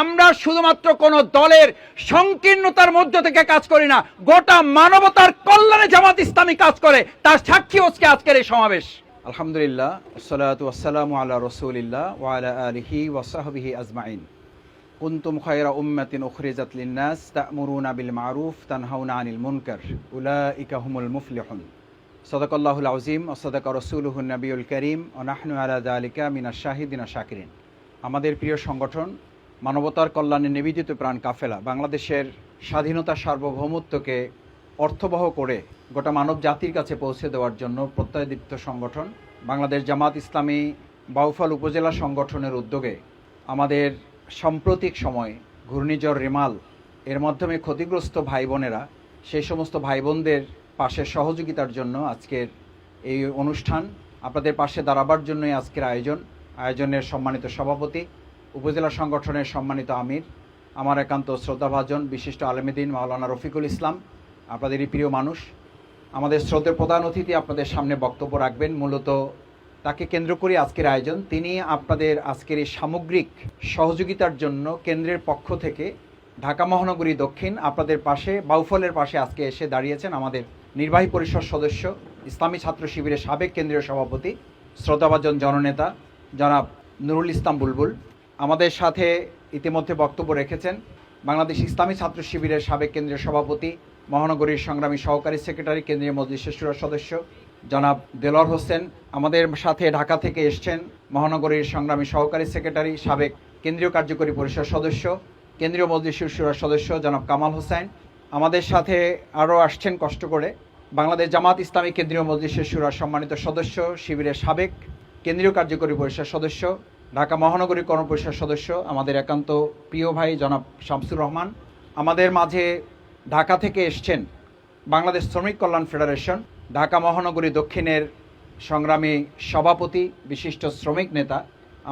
আমরা শুধুমাত্র কোন দলের সংকীর্ণতার মধ্য থেকে কাজ করি না, গোটা মানবতার কল্যাণে জামাত ইসলামী কাজ করে। তার সাক্ষী হচ্ছে আজকের এই সমাবেশ। আলহামদুলিল্লাহ, আসসালাতু আসসালামু আলা রসুলিল্লাহ ওয়ালা আলিহি ওয়াসাহবিহি আজমাইন। কুনতুম খায়রা উম্মাতিন উখরিজাত লিন্নাস তা'মুরুনা বিল মারুফ তানহাউনা আনিল মুনকার। উলাইকা হুমুল মুফলিহুন। সদাকাল্লাহুল আযীম ওয়া সাদাকা রাসূলুহুন নবিয়ুল কারীম ওয়া নাহনু আলা যালিকা মিনাশ শাহিদিন শাকিরিন। আমাদের প্রিয় সংগঠন মানবতার কল্যাণে নিবেদিত প্রাণ কাফেলা। বাংলাদেশের স্বাধীনতা সার্বভৌমত্বকে অর্থবহ করে গোটা মানব জাতির কাছে পৌঁছে দেওয়ার জন্য প্রত্যয়দীপ্ত সংগঠন, বাংলাদেশ জামাত ইসলামী বাউফল উপজেলা সংগঠনের উদ্যোগে আমাদের সাম্প্রতিক সময় ঘূর্ণিঝড় রেমাল, এর মাধ্যমে ক্ষতিগ্রস্ত ভাই বোনেরা সেই সমস্ত ভাই বোনদের পাশে সহযোগিতার জন্য আজকের এই অনুষ্ঠান। আপনাদের পাশে দাঁড়াবার জন্যই আজকের আয়োজন। আয়োজনের সম্মানিত সভাপতি উপজেলা সংগঠনের সম্মানিত আমির, আমার একান্ত শ্রদ্ধাভাজন বিশিষ্ট আলমেদিন মাওলানা রফিকুল ইসলাম, আপনাদেরই প্রিয় মানুষ। আমাদের স্রোতের প্রধান অতিথি আপনাদের সামনে বক্তব্য রাখবেন। মূলত তাকে কেন্দ্র করে আজকের আয়োজন। তিনি আপনাদের আজকের এই সামগ্রিক সহযোগিতার জন্য কেন্দ্রের পক্ষ থেকে ঢাকা মহানগরী দক্ষিণ, আপনাদের পাশে, বাউফলের পাশে আজকে এসে দাঁড়িয়েছেন আমাদের নির্বাহী পরিষদ সদস্য, ইসলামী ছাত্র শিবিরের সাবেক কেন্দ্রীয় সভাপতি, শ্রদ্ধাভাজন জননেতা জনাব নুরুল ইসলাম বুলবুল। আমাদের সাথে ইতিমধ্যে বক্তব্য রেখেছেন বাংলাদেশ ইসলামী ছাত্র শিবিরের সাবেক কেন্দ্রীয় সভাপতি, মহানগরীর সংগ্রামী সহকারী সেক্রেটারি, কেন্দ্রীয় মজলিসের সুরা সদস্য, জনাব দেলর হোসেন। আমাদের সাথে ঢাকা থেকে এসছেন মহানগরীর সংগ্রামী সহকারী সেক্রেটারি, সাবেক কেন্দ্রীয় কার্যকরী পরিষদ সদস্য, কেন্দ্রীয় মজলিসের সুরা সদস্য, জনাব কামাল হোসেন। আমাদের সাথে আরও আসছেন কষ্ট করে বাংলাদেশ জামাত ইসলামী কেন্দ্রীয় মজলিসের সুরার সম্মানিত সদস্য, শিবিরের সাবেক কেন্দ্রীয় কার্যকরী পরিষদ সদস্য ঢাকা মহানগরী কর্মপরিষদ সদস্য, আমাদের একান্ত প্রিয় ভাই জনাব শামসুর রহমান, আমাদের মাঝে ঢাকা থেকে এসছেন বাংলাদেশ শ্রমিক কল্যাণ ফেডারেশন, ঢাকা মহানগরী দক্ষিণের সংগ্রামী সভাপতি, বিশিষ্ট শ্রমিক নেতা,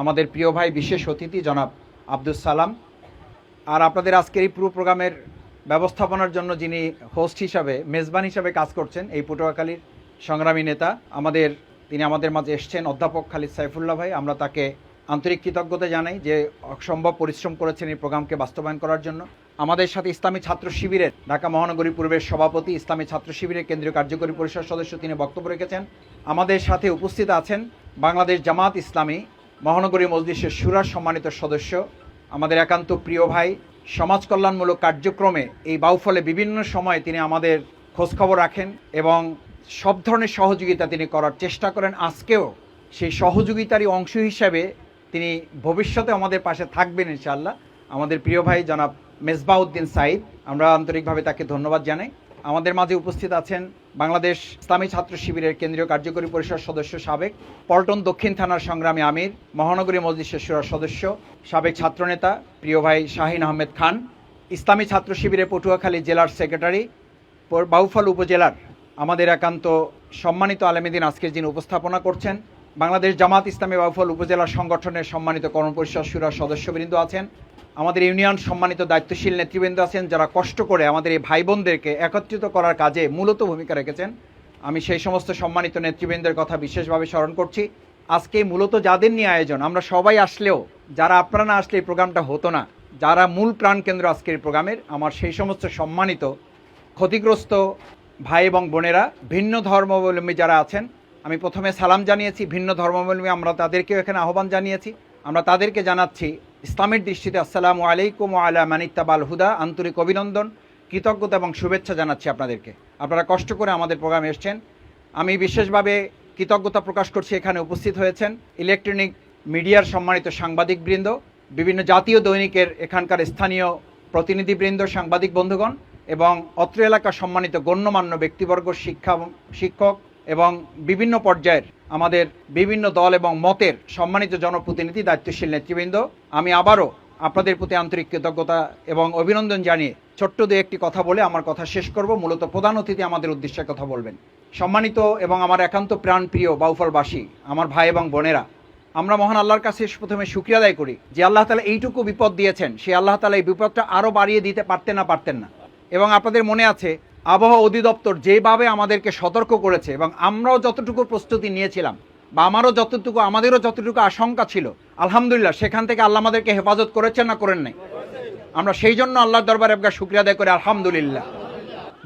আমাদের প্রিয় ভাই বিশেষ অতিথি জনাব আব্দুল সালাম, আর আপনাদের আজকের এই পুরো প্রোগ্রামের ব্যবস্থাপনার জন্য যিনি হোস্ট হিসাবে, মেজবান হিসাবে কাজ করছেন, এই পটুয়াখালীর সংগ্রামী নেতা, আমাদের, তিনি আমাদের মাঝে এসছেন, অধ্যাপক খালিদ সাইফুল্লাহ ভাই, আমরা তাকে আন্তরিক কৃতজ্ঞতা জানাই যে অসম্ভব পরিশ্রম করেছেন এই প্রোগ্রামকে বাস্তবায়ন করার জন্য। আমাদের সাথে ইসলামী ছাত্র শিবিরের ঢাকা মহানগরী পূর্বের সভাপতি, ইসলামী ছাত্র শিবিরের কেন্দ্রীয় কার্যকরী পরিষদ সদস্য তিনি বক্তব্য রেখেছেন। আমাদের সাথে উপস্থিত আছেন বাংলাদেশ জামাত ইসলামী মহানগরী মজলিসের সুরার সম্মানিত সদস্য, আমাদের একান্ত প্রিয় ভাই, সমাজ কল্যাণমূলক কার্যক্রমে এই বাউফলে বিভিন্ন সময়ে তিনি আমাদের খোঁজখবর রাখেন এবং সব ধরনের সহযোগিতা তিনি করার চেষ্টা করেন। আজকেও সেই সহযোগিতারই অংশ হিসাবে তিনি ভবিষ্যতে আমাদের পাশে থাকবেন ইনশাআল্লাহ। আমাদের প্রিয় ভাই জনাব মেজবাউদ্দিন সাইদ আমরা আন্তরিকভাবে তাকে ধন্যবাদ জানাই। আমাদের মাঝে উপস্থিত আছেন বাংলাদেশ ইসলামী ছাত্র শিবিরের কেন্দ্রীয় কার্যকরী পরিষদ সদস্য সাবেক পল্টন দক্ষিণ থানার সংগ্রামী আমির, মহানগরী মজলিসের সুরা সদস্য সাবেক ছাত্রনেতা প্রিয় ভাই শাহিন আহমেদ খান, ইসলামী ছাত্র শিবিরের পটুয়াখালী জেলার সেক্রেটারি বাউফল উপজেলার আমাদের একান্ত সম্মানিত আলমেদিন আজকের যিনি উপস্থাপনা করছেন। বাংলাদেশ জামাত ইসলামী বাউফল উপজেলা সংগঠনের সম্মানিত কর্মপরিষদ সুরার সদস্যবৃন্দ আছেন। আমাদের ইউনিয়ন সম্মানিত দায়িত্বশীল নেতৃবৃন্দ আছেন যারা কষ্ট করে আমাদের এই ভাই বোনদেরকে একত্রিত করার কাজে মূলত ভূমিকা রেখেছেন। আমি সেই সমস্ত সম্মানিত নেতৃবৃন্দের কথা বিশেষভাবে স্মরণ করছি। আজকে মূলত যাদের নিয়ে আয়োজন, আমরা সবাই আসলেও, যারা আপনারা না আসলে এই প্রোগ্রামটা হতো না, যারা মূল প্রাণকেন্দ্র আজকের প্রোগ্রামের, আমার সেই সমস্ত সম্মানিত ক্ষতিগ্রস্ত ভাই এবং বোনেরা, ভিন্ন ধর্মাবলম্বী যারা আছেন আমি প্রথমে সালাম জানিয়েছি, ভিন্ন ধর্মাবলম্বী, আমরা তাদেরকেও এখানে আহ্বান জানিয়েছি। আমরা তাদেরকে জানাচ্ছি, ইসলামের দৃষ্টিতে আসসালামু আলাইকুম আলা মানিত্তাবাল হুদা, আন্তরিক অভিনন্দন, কৃতজ্ঞতা এবং শুভেচ্ছা জানাচ্ছি আপনাদেরকে। আপনারা কষ্ট করে আমাদের প্রোগ্রামে এসছেন। আমি বিশেষভাবে কৃতজ্ঞতা প্রকাশ করছি, এখানে উপস্থিত হয়েছেন ইলেকট্রনিক মিডিয়ার সম্মানিত সাংবাদিকবৃন্দ, বিভিন্ন জাতীয় দৈনিকের এখানকার স্থানীয় প্রতিনিধিবৃন্দ, সাংবাদিক বন্ধুগণ এবং অত্র এলাকার সম্মানিত গণ্যমান্য ব্যক্তিবর্গ, শিক্ষা, শিক্ষক এবং বিভিন্ন পর্যায়ের আমাদের বিভিন্ন দল এবং মতের সম্মানিত জনপ্রতিনিধি, দায়িত্বশীল নেতৃবৃন্দ, আমি আবারও আপনাদের প্রতি আন্তরিক কৃতজ্ঞতা এবং অভিনন্দন জানিয়ে ছোট্ট দু একটি কথা বলে আমার কথা শেষ করব। মূলত প্রধান অতিথি আমাদের উদ্দেশ্যে কথা বলবেন। সম্মানিত এবং আমার একান্ত প্রাণপ্রিয় বাউফলবাসী, আমার ভাই এবং বোনেরা, আমরা মহান আল্লাহর কাছে প্রথমে শুক্রিয়া আদায় করি যে আল্লাহ তালা এইটুকু বিপদ দিয়েছেন। সেই আল্লাহ তালা এই বিপদটা আরও বাড়িয়ে দিতে পারতেন না পারতেন না। এবং আপনাদের মনে আছে আবহাওয়া অধিদপ্তর যেভাবে আমাদেরকে সতর্ক করেছে এবং আমরাও যতটুকু প্রস্তুতি নিয়েছিলাম বা আমারও যতটুকু, আমাদেরও যতটুকু আশঙ্কা ছিল, আলহামদুলিল্লাহ সেখান থেকে আল্লাহ আমাদেরকে হেফাজত করেছেন না করেন নাই। আমরা সেই জন্য আল্লাহর দরবারে একবার শুক্রিয়া আদায় করি, আলহামদুলিল্লাহ।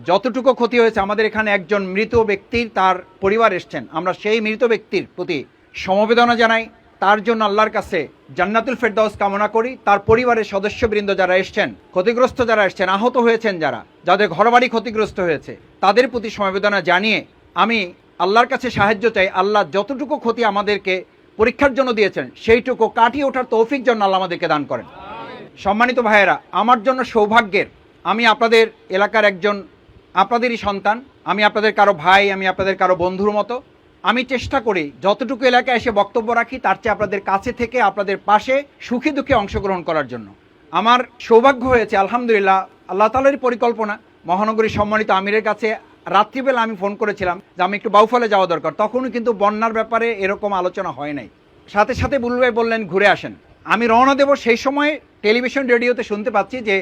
যতটুকু ক্ষতি হয়েছে, আমাদের এখানে একজন মৃত ব্যক্তির তার পরিবার এসছেন। আমরা সেই মৃত ব্যক্তির প্রতি সমবেদনা জানাই। তার জন্য আল্লাহর কাছে জান্নাতুল ফেরদাউস কামনা করি। তার পরিবারের সদস্যবৃন্দ যারা এসছেন, ক্ষতিগ্রস্ত যারা এসছেন, আহত হয়েছেন যারা, যাদের ঘরবাড়ি ক্ষতিগ্রস্ত হয়েছে, তাদের প্রতি সমবেদনা জানিয়ে আমি আল্লাহর কাছে সাহায্য চাই। আল্লাহ যতটুকু ক্ষতি আমাদেরকে পরীক্ষার জন্য দিয়েছেন, সেইটুকু কাটিয়ে ওঠার তৌফিক জন্য আল্লাহ আমাদেরকে দান করেন। সম্মানিত ভাইয়েরা, আমার জন্য সৌভাগ্যের আমি আপনাদের এলাকার একজন, আপনাদেরই সন্তান, আমি আপনাদের কারও ভাই, আমি আপনাদের কারও বন্ধুর মতো আমি চেষ্টা করি যতটুকু এলাকায় এসে বক্তব্য রাখি, তার চেয়ে আপনাদের কাছে থেকে, আপনাদের পাশে সুখী দুঃখে অংশগ্রহণ করার জন্য। আমার সৌভাগ্য হয়েছে, আলহামদুলিল্লাহ, আল্লাহ তালারই পরিকল্পনা মহানগরী সম্মানিত আমিরের কাছে রাত্রিবেলা আমি ফোন করেছিলাম যে আমি একটু বাউফলে যাওয়া দরকার। তখনও কিন্তু বন্যার ব্যাপারে এরকম আলোচনা হয় নাই। সাথে সাথে বুলু ভাই বললেন, ঘুরে আসেন। আমি রওনা দেব সেই সময় টেলিভিশন রেডিওতে শুনতে পাচ্ছি যে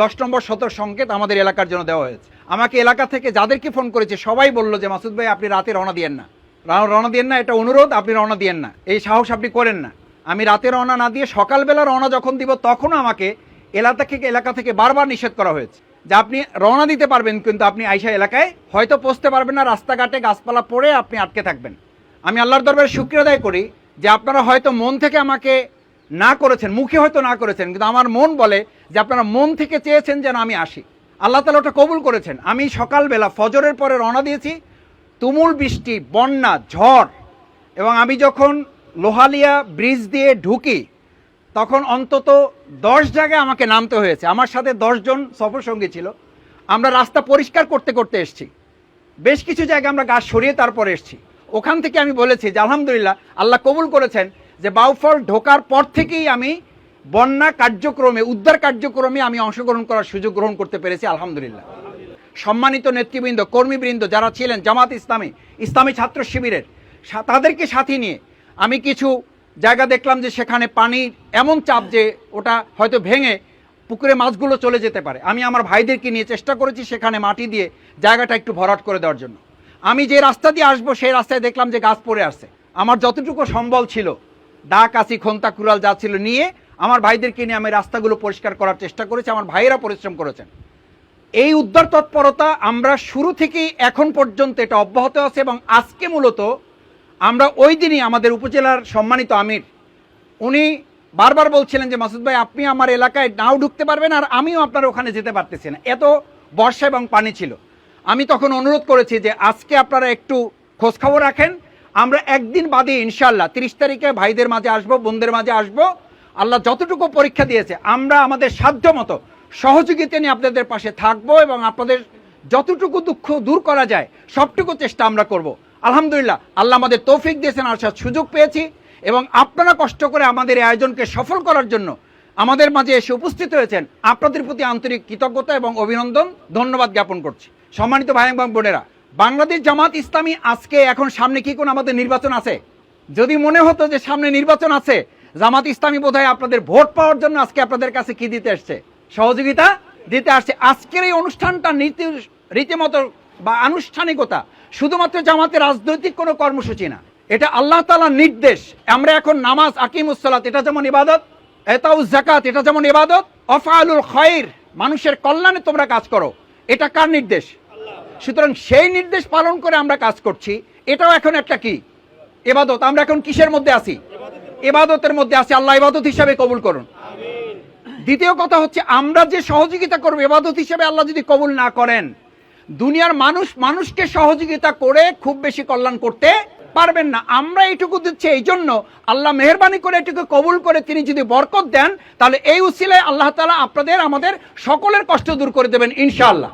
দশ নম্বর সতর সংকেত আমাদের এলাকার জন্য দেওয়া হয়েছে। আমাকে এলাকা থেকে যাদেরকে ফোন করেছে, সবাই বলল যে, মাসুদ ভাই, আপনি রাতে রওনা দিয়েন না। রওনা দিয়েন না, এটা অনুরোধ, আপনি রওনা দিয়েন না। এই সাহস আপনি করেন না। আমি রাতে রওনা না দিয়ে সকালবেলা রওনা যখন দিব, তখনও আমাকে এলাকা থেকে এলাকা থেকে বারবার নিষেধ করা হয়েছে যে আপনি রওনা দিতে পারবেন, কিন্তু আপনি আইসা এলাকায় হয়তো পৌঁছতে পারবেন না, রাস্তাঘাটে গাছপালা পড়ে আপনি আটকে থাকবেন। আমি আল্লাহর দরবারে শুক্রিয়া আদায় করি যে আপনারা হয়তো মন থেকে আমাকে না করেছেন, মুখে হয়তো না করেছেন, কিন্তু আমার মন বলে যে আপনারা মন থেকে চেয়েছেন যেন আমি আসি। আল্লাহ তালা ওটা কবুল করেছেন। আমি সকালবেলা ফজরের পরে রওনা দিয়েছি তুমুল বৃষ্টি, বন্যা, ঝড় এবং আমি যখন লোহালিয়া ব্রিজ দিয়ে ঢুকি, তখন অন্তত দশ জায়গায় আমাকে নামতে হয়েছে। আমার সাথে দশজন সফরসঙ্গী ছিল। আমরা রাস্তা পরিষ্কার করতে করতে এসেছি। বেশ কিছু জায়গায় আমরা গাছ সরিয়ে তারপরে এসেছি। ওখান থেকে আমি বলেছি যে, আলহামদুলিল্লাহ, আল্লাহ কবুল করেছেন যে, বাউফল ঢোকার পর থেকেই আমি বন্যা কার্যক্রমে, উদ্ধার কার্যক্রমে আমি অংশগ্রহণ করার সুযোগ গ্রহণ করতে পেরেছি, আলহামদুলিল্লাহ। সম্মানিত নেতৃবৃন্দ, কর্মীবৃন্দ যারা ছিলেন, জামাত ইসলামী ইসলামী ছাত্র শিবিরের তাদেরকে সাথে নিয়ে আমি কিছু জায়গা দেখলাম যে সেখানে পানির এমন চাপ যে ওটা হয়তো ভেঙে পুকুরে মাছগুলো চলে যেতে পারে। আমি আমার ভাইদেরকে নিয়ে চেষ্টা করেছি সেখানে মাটি দিয়ে জায়গাটা একটু ভরাট করে দেওয়ার জন্য। আমি যে রাস্তা দিয়ে আসব সেই রাস্তায় দেখলাম যে গাছ পড়ে আসছে আমার যতটুকু সম্বল ছিল দা কাশি, খন্তা, কুড়াল যা ছিল নিয়ে আমার ভাইদেরকে নিয়ে আমি রাস্তাগুলো পরিষ্কার করার চেষ্টা করেছি, আমার ভাইয়েরা পরিশ্রম করেছেন। এই উদ্ধার তৎপরতা আমরা শুরু থেকেই এখন পর্যন্ত এটা অব্যাহত আছে এবং আজকে মূলত আমরা ওই দিনই আমাদের উপজেলার সম্মানিত আমির, উনি বারবার বলছিলেন যে, মাসুদ ভাই, আপনি আমার এলাকায় নাও ঢুকতে পারবেন আর আমিও আপনার ওখানে যেতে পারতেছি না। এত বর্ষা এবং পানি ছিল। আমি তখন অনুরোধ করেছি যে, আজকে আপনারা একটু খোঁজখবর রাখেন। আমরা একদিন বাদে ইনশাল্লাহ তিরিশ তারিখে ভাইদের মাঝে আসব, বোনদের মাঝে আসব। আল্লাহ যতটুকু পরীক্ষা দিয়েছে, আমরা আমাদের সাধ্য মতো সহযোগিতা নিয়ে আপনাদের পাশে থাকব এবং আপনাদের যতটুকু দুঃখ দূর করা যায়, সবটুকু চেষ্টা আমরা করব। আলহামদুলিল্লাহ, আল্লাহ আমাদের তৌফিক দিয়েছেন আসার সুযোগ পেয়েছি এবং আপনারা কষ্ট করে আমাদের এই আয়োজনকে সফল করার জন্য আমাদের মাঝে এসে উপস্থিত হয়েছেন। আপনাদের প্রতি আন্তরিক কৃতজ্ঞতা এবং অভিনন্দন, ধন্যবাদ জ্ঞাপন করছি। সম্মানিত ভাই এবং বোনেরা, বাংলাদেশ জামাত ইসলামী আজকে এখন সামনে কি কোনো আমাদের নির্বাচন আছে? যদি মনে হতো যে সামনে নির্বাচন আছে, জামাত ইসলামী বোধহয় আপনাদের ভোট পাওয়ার জন্য আজকে আপনাদের কাছে কি দিতে আসছে সহযোগিতা দিতে আসছে। আজকের এই অনুষ্ঠানটা নীতি, রীতিমতো বা আনুষ্ঠানিকতা শুধুমাত্র জামাতের রাজনৈতিক কোনো কর্মসূচি না। এটা আল্লাহ তালার নির্দেশ। আমরা এখন নামাজ আকিমুসলাত এটা যেমন ইবাদত এতাউ জাকাত এটা যেমন ইবাদত অফালুল খয়ের মানুষের কল্যাণে তোমরা কাজ করো। এটা কার নির্দেশ? সুতরাং সেই নির্দেশ পালন করে আমরা কাজ করছি। এটাও এখন একটা কি? এবাদত আমরা এখন কিসের মধ্যে আছি? এবাদতের মধ্যে আছি। আল্লাহ ইবাদত হিসাবে কবুল করুন। দ্বিতীয় কথা হচ্ছে, আমরা যে সহযোগিতা করব, এবাদত হিসেবে আল্লাহ যদি কবুল না করেন, দুনিয়ার মানুষ, মানুষকে সহযোগিতা করে খুব বেশি কল্যাণ করতে পারবেন না। আমরা এইটুকু দিচ্ছি, এই জন্য আল্লাহ মেহরবানি করে এটুকু কবুল করে তিনি যদি বরকত দেন, তাহলে এই উসিলায় আল্লাহ তালা আপনাদের, আমাদের সকলের কষ্ট দূর করে দেবেন, ইনশাআল্লাহ।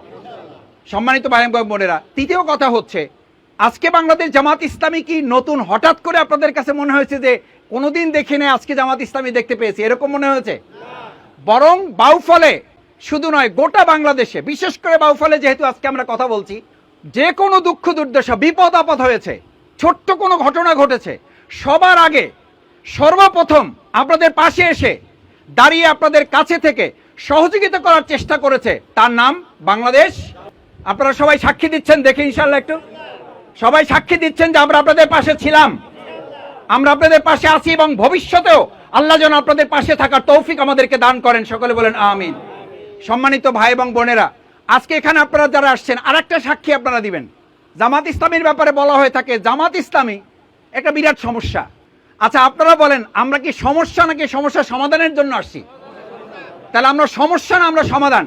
সম্মানিত ভাই বোনেরা, তৃতীয় কথা হচ্ছে, আজকে বাংলাদেশ জামাত ইসলামী কি নতুন? হঠাৎ করে আপনাদের কাছে মনে হয়েছে যে, কোনোদিন দেখি না আজকে জামাত ইসলামী দেখতে পেয়েছি, এরকম মনে হয়েছে? বরং বাউফলে শুধু নয়, গোটা বাংলাদেশে, বিশেষ করে বাউফলে যেহেতু আজকে আমরা কথা বলছি, যে কোনো দুঃখ দুর্দশা, বিপদ আপদ হয়েছে, ছোট্ট কোনো ঘটনা ঘটেছে, সবার আগে সর্বপ্রথম আপনাদের পাশে এসে দাঁড়িয়ে আপনাদের কাছে থেকে সহযোগিতা করার চেষ্টা করেছে, তার নাম বাংলাদেশ। আপনারা সবাই সাক্ষী দিচ্ছেন, দেখে ইনশাল্লাহ একটু। সবাই সাক্ষী দিচ্ছেন যে আমরা আপনাদের পাশে ছিলাম। আমরা আপনাদের পাশে আছি এবং ভবিষ্যতেও আল্লাহ যেন আপনাদের পাশে থাকার তৌফিক আমাদেরকে দান করেন। সকলে বলেন আমিন। সম্মানিত ভাই এবং বোনেরা, আজকে এখানে আপনারা যারা আসছেন আর একটা সাক্ষী আপনারা দিবেন। জামাত ইসলামীর ব্যাপারে বলা হয়ে থাকে, জামাত ইসলামী একটা বিরাট সমস্যা। আচ্ছা আপনারা বলেন, আমরা কি সমস্যা নাকি সমস্যা সমাধানের জন্য আসছি? তাহলে আমরা সমস্যা না, আমরা সমাধান?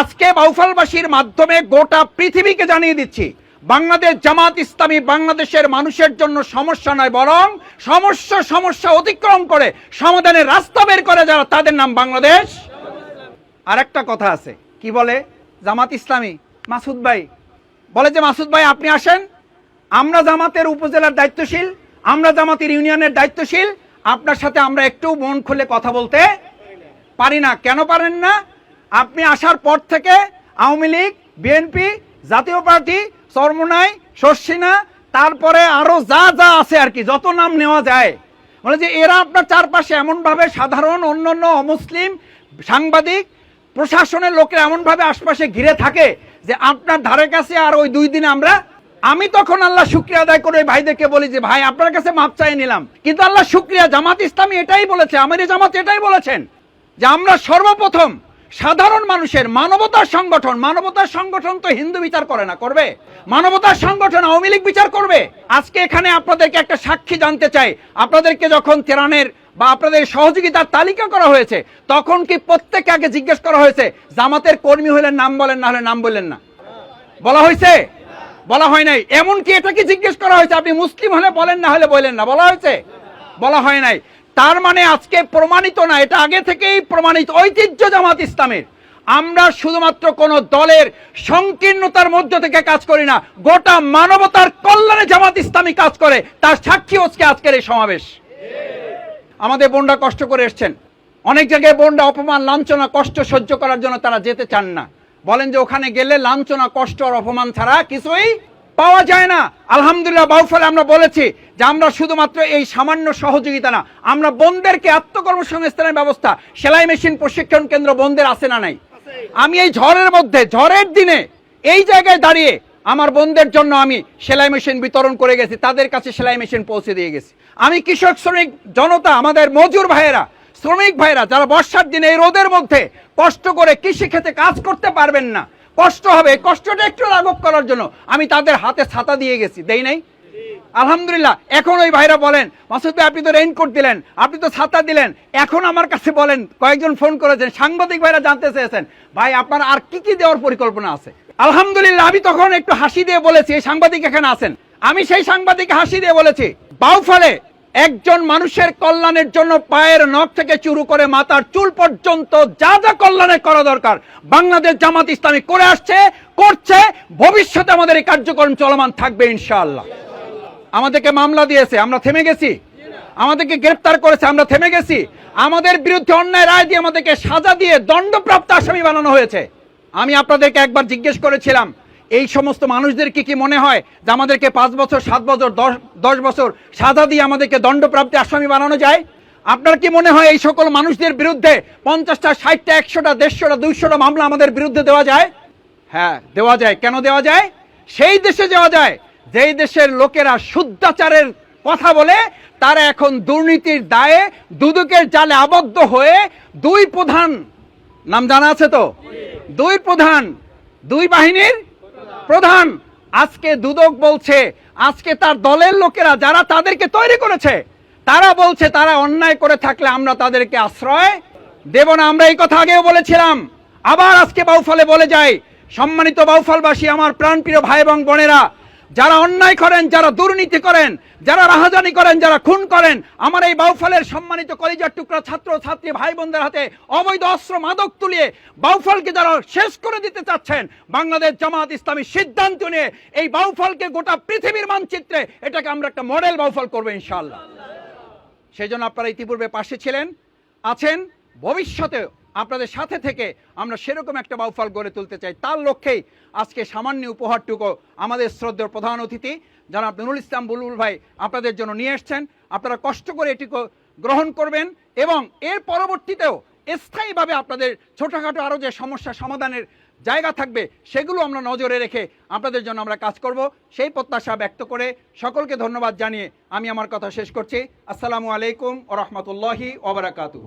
আজকে বাউফালবাসীর মাধ্যমে গোটা পৃথিবীকে জানিয়ে দিচ্ছি বাংলাদেশ জামাত ইসলামী বাংলাদেশের মানুষের জন্য সমস্যা নয়, বরং সমস্যা সমস্যা অতিক্রম করে, সমাধানের রাস্তা বের করে যারা তাদের নাম বাংলাদেশ। আর একটা কথা আছে, কি বলে জামাত ইসলামী? মাসুদ ভাই, বলে যে মাসুদ ভাই, আপনি আসেন। আমরা জামাতের উপজেলার দায়িত্বশীল, আমরা জামাতের ইউনিয়নের দায়িত্বশীল, আপনার সাথে আমরা একটু মন খুলে কথা বলতে পারি না। কেন পারেন না? আপনি আসার পর থেকে Awami League, BNP, Jatiya Party Charmonai Sarsina তারপরে আরও যা যা আছে আর কি, যত নাম নেওয়া যায়। মানে যে এরা আপনার চারপাশে এমনভাবে সাধারণ, অন্যান্য অমুসলিম সাংবাদিক, প্রশাসনের লোকেরা এমনভাবে আশপাশে ঘিরে থাকে যে আপনার ধারে কাছে আর ওই দুই দিন আমরা, আমি তখন আল্লাহ শুক্রিয়া আদায় করে ওই ভাইদেরকে বলি যে, ভাই, আপনার কাছে মাপ চাই নিলাম। কিন্তু আল্লাহ শুক্রিয়া, জামাত ইসলামী এটাই বলেছে, আমার জামাত এটাই বলেছেন যে, আমরা সর্বপ্রথম সাধারণ মানুষের মানবতার সংগঠন মানবতার সংগঠন তো হিন্দু বিচার করে না, করবে? মানবতার সংগঠন আওয়ামী লীগ বিচার করবে? আজকে এখানে আপনাদেরকে একটা সাক্ষী জানতে চাই। আপনাদেরকে যখন তেরানের বা আপনাদের সহযোগিতার তালিকা করা হয়েছে, তখন কি প্রত্যেকে আগে জিজ্ঞেস করা হয়েছে, জামাতের কর্মী হলে নাম বলেন, না হলে নাম বললেন না? বলা হয়েছে? বলা হয় নাই। এমনকি এটা কি জিজ্ঞেস করা হয়েছে? আপনি মুসলিম হলে বলেন, না হলে বলেন না। বলা হয়েছে? বলা হয় নাই। তার মানে আজকে প্রমাণিত না, এটা আগে থেকেই প্রমাণিত। ঐতিহ্য জামাত ইসলামের। আমরা শুধুমাত্র কোন দলের সংকীর্ণতার মধ্য থেকে কাজ করি না, গোটা মানবতার কল্যাণে জামাত ইসলামী কাজ করে। তার সাক্ষী হচ্ছে আজকের এই সমাবেশ। আমাদের বোনরা কষ্ট করে এসছেন। অনেক জায়গায় বোনরা অপমান, লাঞ্ছনা, কষ্ট সহ্য করার জন্য তারা যেতে চান না। বলেন যে ওখানে গেলে লাঞ্ছনা, কষ্ট আর অপমান ছাড়া কিছুই পাওয়া যায় না। আলহামদুলিল্লাহ, বাউফলে আমরা বলেছি যে আমরা শুধুমাত্র এই সামান্য সহযোগিতা না, আমরা বোনদেরকে আত্মকর্মসংস্থানের ব্যবস্থা, সেলাই মেশিন প্রশিক্ষণ কেন্দ্র বোনদের আছে না নাই? আমি এই ঝড়ের মধ্যে, ঝড়ের দিনে এই জায়গায় দাঁড়িয়ে আমার বোনদের জন্য আমি সেলাই মেশিন বিতরণ করে গেছি, তাদের কাছে সেলাই মেশিন পৌঁছে দিয়ে গেছি। আমি কৃষক, শ্রমিক, জনতা, আমাদের মজুর ভাইয়েরা, শ্রমিক ভাইরা যারা বর্ষার দিনে এই রোদের মধ্যে কষ্ট করে কৃষি খেতে কাজ করতে পারবেন না, কষ্ট হবে কষ্টটা একটু লাঘব করার জন্য আমি তাদের হাতে ছাতা দিয়ে গেছি। দেই নাই? আলহামদুলিল্লাহ, এখন ওই ভাইরা বলেন, মাসুদ ভাই, আপনি তো রেইনকোট দিলেন, আপনি তো ছাতা দিলেন। এখন আমার কাছে বলেন, কয়েকজন ফোন করেছেন, সাংবাদিক ভাইরা জানতে চেয়েছেন, ভাই, আপনার আর কি কি দেওয়ার পরিকল্পনা আছে? আলহামদুলিল্লাহ, আমি তখন একটু হাসি দিয়ে বলেছি, এই সাংবাদিক এখানে আছেন। আমি সেই সাংবাদিক হাসি দিয়ে বলেছি বাউফলে একজন মানুষের কল্যাণের জন্য পায়ের নখ থেকে চুরু করে মাথার চুল পর্যন্ত যা যা কল্যাণে করা দরকার, বাংলাদেশ জামাত ইসলামী করে আসছে, করছে, ভবিষ্যতে আমাদের এই কার্যক্রম চলমান থাকবে ইনশাআল্লাহ। আমাদেরকে মামলা দিয়েছে, আমরা থেমে গেছি। আমাদেরকে গ্রেপ্তার করেছে, আমরা থেমে গেছি। আমাদের বিরুদ্ধে অন্যায় রায় দিয়ে আমাদেরকে সাজা দিয়ে দণ্ডপ্রাপ্ত আসামি বানানো হয়েছে। আমি আপনাদেরকে একবার জিজ্ঞেস করেছিলাম, এই সমস্ত মানুষদের কি কি মনে হয় যে আমাদেরকে পাঁচ বছর, সাত বছর, দশ দশ বছর সাজা দিয়ে আমাদেরকে দণ্ডপ্রাপ্তি আসামি বানানো যায়? আপনার কি মনে হয় এই সকল মানুষদের বিরুদ্ধে পঞ্চাশটা, ষাটটা, একশোটা, দেড়শোটা, দুইশোটা মামলা আমাদের বিরুদ্ধে দেওয়া যায়? হ্যাঁ দেওয়া যায়। কেন দেওয়া যায়? সেই দেশে দেওয়া যায়। যেই দেশের লোকেরা শুদ্ধাচারের কথা বলে, তারা এখন দুর্নীতির দায়ে দুদকের জালে আবদ্ধ হয়ে দুই প্রধান, নাম জানা আছে তো? দুই প্রধান, দুই বাহিনীর প্রধান। আজকে দুদক বলছে, আজকে তার দলের লোকেরা যারা তাদেরকে তৈরি করেছে, তারা বলছে তারা অন্যায় করে থাকলে আমরা তাদেরকে আশ্রয় দেব না। আমরা এই কথা আগেও বলেছিলাম। আবার আজকে বাউফলে বলে যাই, সম্মানিত বাউফলবাসী, আমার প্রাণপ্রিয় ভাই এবং বোনেরা যারা অন্যায় করেন, যারা দুর্নীতি করেন, যারা রাহাজানি করেন, যারা খুন করেন, আমার এই বাউফলের সম্মানিত কলিজার টুকরা ছাত্র, ছাত্রী ভাই বোনদের হাতে অবৈধ অস্ত্র মাদক তুলিয়ে বাউফলকে যারা শেষ করে দিতে চাচ্ছেন, বাংলাদেশ জামাত ইসলামী সিদ্ধান্ত নিয়ে এই বাউফলকে গোটা পৃথিবীর মানচিত্রে এটাকে আমরা একটা মডেল বাউফল করব ইনশাল্লাহ সেই জন্য আপনারা ইতিপূর্বে পাশে ছিলেন, আছেন, ভবিষ্যতেও আপনাদের সাথে থেকে আমরা সেরকম একটা বাউফল গড়ে তুলতে চাই। তার লক্ষ্যেই আজকে সামান্য উপহারটুকু আমাদের শ্রদ্ধেয় প্রধান অতিথি যারা নুরুল ইসলাম বুলবুল ভাই আপনাদের জন্য নিয়ে এসছেন। আপনারা কষ্ট করে এটিকে গ্রহণ করবেন এবং এর পরবর্তীতেও স্থায়ীভাবে আপনাদের ছোটোখাটো আরও যে সমস্যা সমাধানের জায়গা থাকবে, সেগুলো আমরা নজরে রেখে আপনাদের জন্য আমরা কাজ করব। সেই প্রত্যাশা ব্যক্ত করে সকলকে ধন্যবাদ জানিয়ে আমি আমার কথা শেষ করছি। আসসালামু আলাইকুম ও রহমতুল্লাহি ওবরাকাতুহু।